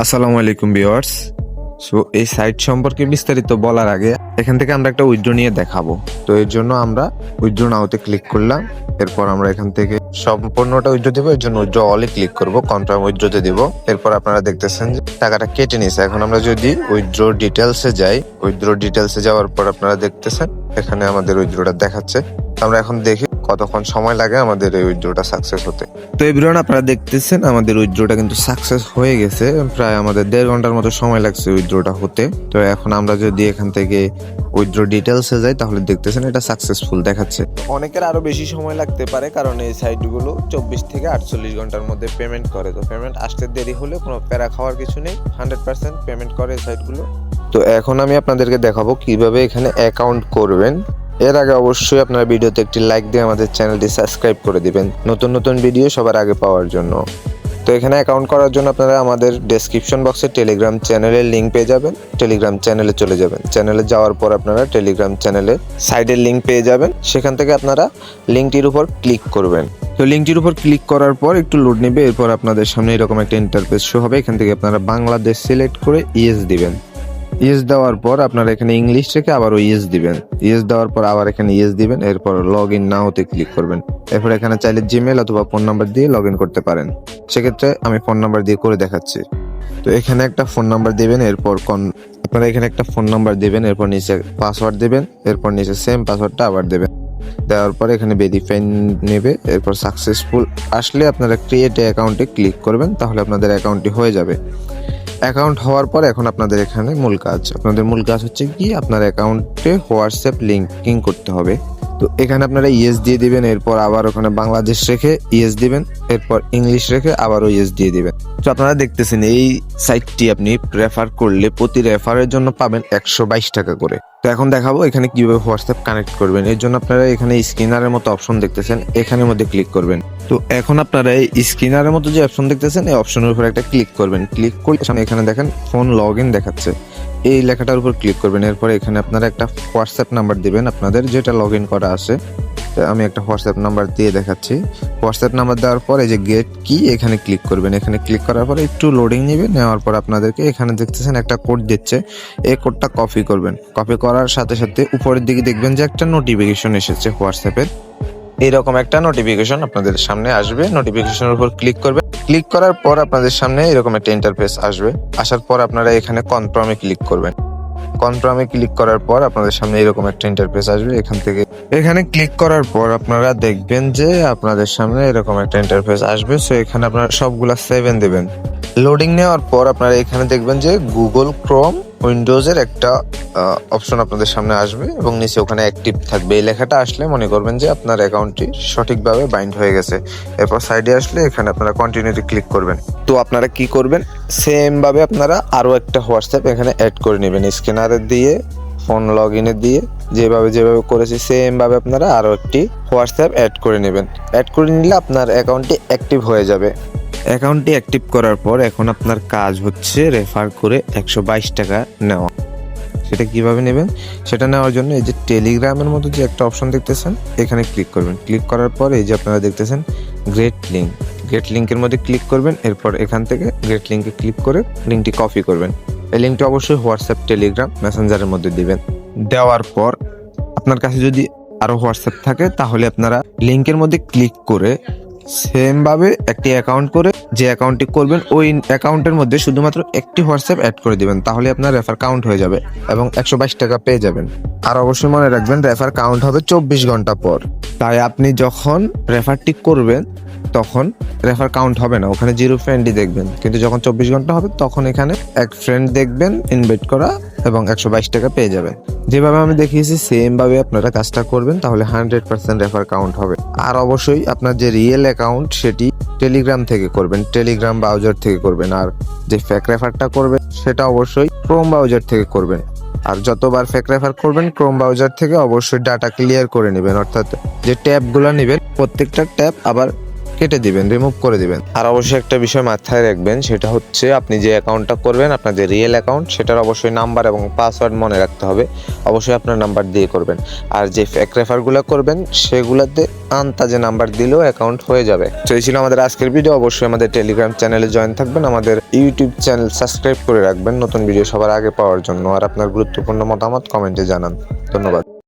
আসসালামু আলাইকুম viewers. So এই সাইট সম্পর্কে বিস্তারিত বলার আগে এখান থেকে আমরা একটা উইথড্র নিয়ে দেখাবো। তো এর জন্য আমরা উইথড্র নাওতে ক্লিক করলাম। এরপর আমরা এখান থেকে সম্পূর্ণটা উইথড্র দেবো। এর জন্য উইথড্র অলে ক্লিক করব। কনফার্ম উইথড্রতে দেব। এরপর আপনারা দেখতেছেন যে টাকাটা কেটে নিয়েছে। এখন আমরা যদি উইথড্র ডিটেলসে যাই উইথড্র ডিটেলসে যাওয়ার পর আপনারা দেখতেছেন, এখানে আমাদের উইথড্রটা দেখাচ্ছে। আমরা এখন দেখি কতক্ষণ সময় লাগে আমাদের এই উইথড্রটা সাকসেস হতে। তো এভরিওয়ান আপনারা দেখতেছেন আমাদের উইথড্রটা কিন্তু সাকসেস হয়ে গেছে। প্রায় আমাদের দেড় ঘণ্টার মতো সময় লাগছে উইথড্রটা হতে। তো এখন আমরা যদি এখান থেকে উইথড্র ডিটেলসে যাই তাহলে দেখতেছেন এটা সাকসেসফুল দেখাচ্ছে। অনেকের আরও বেশি সময় লাগতে পারে কারণ এই সাইটগুলো চব্বিশ থেকে আটচল্লিশ ঘণ্টার মধ্যে পেমেন্ট করে। তো পেমেন্ট আসতে দেরি হলে কোনো প্যারা খাওয়ার কিছু নেই হান্ড্রেড পার্সেন্ট পেমেন্ট করে এই সাইটগুলো তো এখন আমি আপনাদেরকে দেখাবো কীভাবে এখানে অ্যাকাউন্ট করবেন। এর আগে অবশ্যই আপনারা ভিডিওতে একটি লাইক দিয়ে আমাদের চ্যানেলটি সাবস্ক্রাইব করে দিবেন। নতুন নতুন ভিডিও সবার আগে পাওয়ার জন্য। তো এখানে অ্যাকাউন্ট করার জন্য আপনারা আমাদের ডেসক্রিপশন বক্সে টেলিগ্রাম চ্যানেলের লিঙ্ক পেয়ে যাবেন। টেলিগ্রাম চ্যানেলে চলে যাবেন। চ্যানেলে যাওয়ার পর আপনারা টেলিগ্রাম চ্যানেলে সাইডের লিঙ্ক পেয়ে যাবেন। সেখান থেকে আপনারা লিঙ্কটির উপর ক্লিক করবেন। তো লিঙ্কটির উপর ক্লিক করার পর একটু লোড নেবে। এরপর আপনাদের সামনে এরকম একটা ইন্টারফেস শো হবে। এখান থেকে আপনারা বাংলাদেশ সিলেক্ট করে ইএস দিবেন। ইয়েস দেওয়ার পর আপনারা এখানে ইংলিশ রেখে আবারও ইয়েস দিবেন। ইয়েস দেওয়ার পর আবার এখানে ইয়েস দিবেন, এরপর লগ ইন না হতে ক্লিক করবেন। এরপর এখানে চাইলে জিমেল অথবা ফোন নাম্বার দিয়ে লগ ইন করতে পারেন। সেক্ষেত্রে আমি ফোন নাম্বার দিয়ে করে দেখাচ্ছি। তো এখানে একটা ফোন নাম্বার দিবেন, এরপর কন আপনারা এখানে একটা ফোন নাম্বার দিবেন, এরপর নিচে পাসওয়ার্ড দিবেন, এরপর নিচে সেম পাসওয়ার্ডটা আবার দেবেন। দেওয়ার পর এখানে ভেরিফাই নেবে, এরপর সাকসেসফুল আসলে আপনারা ক্রিয়েট অ্যাকাউন্টে ক্লিক করবেন, তাহলে আপনাদের অ্যাকাউন্টটি হয়ে যাবে। অ্যাকাউন্ট হওয়ার পর এখন আপনাদের এখানে মূল কাজ। আপনাদের মূল কাজ হচ্ছে কি? আপনার অ্যাকাউন্টে হোয়াটসঅ্যাপ লিঙ্কিং করতে হবে। তো এখানে আপনারা ইয়েস দিয়ে দিবেন, এরপর আবার ওখানে বাংলাদেশ রেখে ইয়েস দিবেন, এরপর ইংলিশ রেখে আবারও ইয়েস দিয়ে দিবেন। তো আপনারা দেখতেছেন, এই সাইটটি আপনি রেফার করলে প্রতি রেফারের জন্য পাবেন একশো বাইশ টাকা করে। তো এখন দেখাবো এখানে কীভাবে হোয়াটসঅ্যাপ কানেক্ট করবেন। এর জন্য আপনারা এখানে স্ক্রিনারের মতো অপশন দেখতেছেন, এখানের মধ্যে ক্লিক করবেন। তো এখন আপনারা এই স্ক্রিনারের মতো যে অপশন দেখতেছেন, এই অপশনের উপর একটা ক্লিক করবেন। ক্লিক করলে সামনে এখানে দেখেন ফোন লগ ইন দেখাচ্ছে। এই লেখাটার উপর ক্লিক করবেন। এরপর এখানে আপনারা একটা হোয়াটসঅ্যাপ নাম্বার দিবেন। আপনাদের যেটা লগ ইন করা আছে আমি একটা হোয়াটসঅ্যাপ নাম্বার দিয়ে দেখাচ্ছি। হোয়াটসঅ্যাপ নাম্বার দেওয়ার পর যে গেট কি এখানে ক্লিক করবেন। এখানে ক্লিক করার পর একটু লোডিং নেবে নেওয়ার পর আপনাদেরকে এখানে দেখতেছেন একটা কোড দিচ্ছে। এই কোডটা কপি করবেন। কপি করার সাথে সাথে উপরের দিকে দেখবেন যে একটা নোটিফিকেশন এসেছে হোয়াটসঅ্যাপের এইরকম একটা নোটিফিকেশন আপনাদের সামনে আসবে। নোটিফিকেশনের উপর ক্লিক করবেন। ক্লিক করার পর আপনাদের সামনে এরকম একটা ইন্টারফেস আসবে। আসার পর আপনারা এখানে কনফার্মে ক্লিক করবেন। কনফার্মে ক্লিক করার পর আপনাদের সামনে এরকম একটা ইন্টারফেস আসবে, এখান থেকে এখানে ক্লিক করার পর আপনারা দেখবেন যে আপনাদের সামনে এরকম একটা ইন্টারফেস আসবে। সো এখানে আপনারা সবগুলা সেভেন দেবেন। লোডিং নেওয়ার পর আপনারা এখানে দেখবেন যে গুগল ক্রোম উইন্ডোজের একটা অপশন আপনাদের সামনে আসবে এবং নিচে ওখানে অ্যাক্টিভ থাকবে। এই লেখাটা আসলে মনে করবেন যে আপনার অ্যাকাউন্টটি সঠিকভাবে বাইন্ড হয়ে গেছে। এরপর সাইডে আসলে এখানে আপনারা কন্টিনিউটি ক্লিক করবেন। তো আপনারা কি করবেন? সেমভাবে আপনারা আরও একটা হোয়াটসঅ্যাপ এখানে অ্যাড করে নেবেন। স্ক্যানারে দিয়ে ফোন লগ ইনে দিয়ে, যেভাবে যেভাবে করেছি সেমভাবে আপনারা আরও একটি হোয়াটসঅ্যাপ অ্যাড করে নেবেন। অ্যাড করে নিলে আপনার অ্যাকাউন্টটি অ্যাক্টিভ হয়ে যাবে। অ্যাকাউন্টটি অ্যাক্টিভ করার পর এখন আপনার কাজ হচ্ছে রেফার করে একশো বাইশ টাকা নেওয়া। সেটা কীভাবে নেবেন সেটা নেওয়ার জন্য এই যে টেলিগ্রামের মতো যে একটা অপশন দেখতেছেন, এখানে ক্লিক করবেন। ক্লিক করার পর এই যে আপনারা দেখতেছেন গ্রেট লিঙ্ক গ্রেট লিঙ্কের মধ্যে ক্লিক করবেন, এরপর এখান থেকে গ্রেট লিঙ্কে ক্লিক করে লিঙ্কটি কপি করবেন। এই লিঙ্কটি অবশ্যই হোয়াটসঅ্যাপ টেলিগ্রাম মেসেঞ্জারের মধ্যে দিবেন। দেওয়ার পর আপনার কাছে যদি আরও হোয়াটসঅ্যাপ থাকে, তাহলে আপনারা লিঙ্কের মধ্যে ক্লিক করে সেম ভাবে একটি অ্যাকাউন্ট করে যে অ্যাকাউন্টটি করবেন, ওই অ্যাকাউন্টের মধ্যে শুধুমাত্র একটি হোয়াটসঅ্যাপ অ্যাড করে দিবেন, তাহলে আপনার রেফার কাউন্ট হয়ে যাবে এবং একশো বাইশ টাকা পেয়ে যাবেন। আর অবশ্যই মনে রাখবেন রেফার কাউন্ট হবে চব্বিশ ঘণ্টা পর। তাই আপনি যখন রেফারটি করবেন তখন রেফার কাউন্ট হবে না। ওখানে জিরো ফ্রেন্ডই দেখবেন। কিন্তু যখন চব্বিশ ঘণ্টা হবে, তখন এখানে এক ফ্রেন্ড দেখবেন ইনভাইট করা এবং একশো বাইশ টাকা পেয়ে যাবেন যেভাবে আমি দেখিয়েছি সেম ভাবে আপনারা কাজটা করবেন, তাহলে হান্ড্রেড পার্সেন্ট রেফার কাউন্ট হবে। আর অবশ্যই আপনার যে রিয়েল অ্যাকাউন্ট সেটি টেলিগ্রাম থেকে করবেন। টেলিগ্রাম ব্রাউজার থেকে করবেন। আর যে ফেক রেফারটা করবেন, সেটা অবশ্যই ক্রোম ব্রাউজার থেকে করবেন। আর যতবার ফেক রেফার করবেন ক্রোম ব্রাউজার থেকে অবশ্যই ডাটা ক্লিয়ার করে নেবেন। অর্থাৎ যে ট্যাবগুলো নেবেন, প্রত্যেকটা ট্যাব আবার কেটে দিবেন রিমুভ করে দিবেন। আর অবশ্যই একটা বিষয় মাথায় রাখবেন, সেটা হচ্ছে আপনি যে অ্যাকাউন্টটা করবেন, আপনার যে রিয়েল অ্যাকাউন্ট সেটার অবশ্যই নাম্বার এবং পাসওয়ার্ড মনে রাখতে হবে। অবশ্যই আপনার নাম্বার দিয়ে করবেন। আর যে ফেক রেফারগুলো করবেন, সেগুলোতে আন্তাজে নাম্বার দিলেও অ্যাকাউন্ট হয়ে যাবে। তো এই ছিল আমাদের আজকের ভিডিও অবশ্যই আমাদের টেলিগ্রাম চ্যানেলে জয়েন থাকবেন। আমাদের ইউটিউব চ্যানেল সাবস্ক্রাইব করে রাখবেন। নতুন ভিডিও সবার আগে পাওয়ার জন্য। আর আপনার গুরুত্বপূর্ণ মতামত কমেন্টে জানান। ধন্যবাদ।